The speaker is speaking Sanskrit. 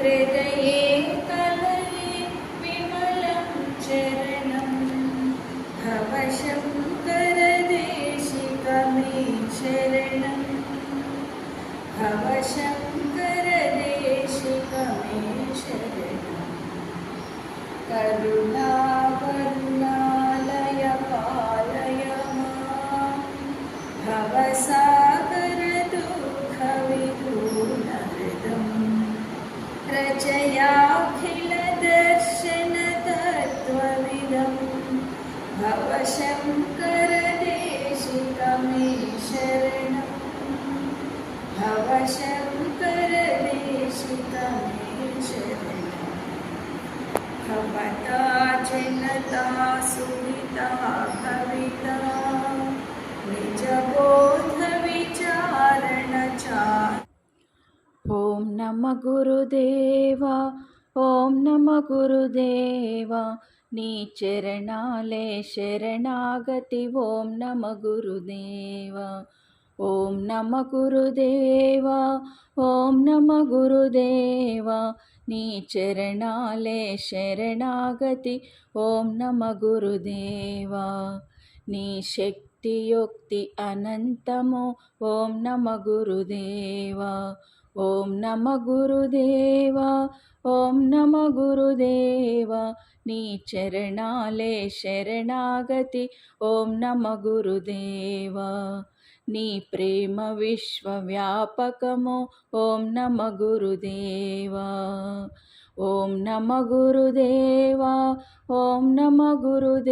हृदये कलये विमलं चरणं भवशङ्करदेशिकमे शरणम् भवशङ्करदेशिकमे रचयाखिलदर्शनतत्त्वविदं भवशङ्करदेशिकमे शरणम् भवशङ्करदेशिकमे शरणम् भवता जनता सुविता ॐ नम गुरुदेवा ॐ नम गुरुदेवा नीचरणाले शरणागति ॐ नम गुरुदेवा ॐ नम गुरुदेवा ॐ नम गुरुदेवा नीचरणाले शरणागति ॐ नम गुरुदेवा निशक्तियोक्ति अनन्तमो ॐ नम गुरुदेवा ఓం నమ గురుదేవా ఓం నమ గురుదేవా నీ చరణాలే శరణాగతి. ఓం నమ గురుదేవా నీ ప్రేమ విశ్వవ్యాపకము. ఓం నమ గురుదేవా ఓం నమ గురుదేవా ఓం నమ గురుదే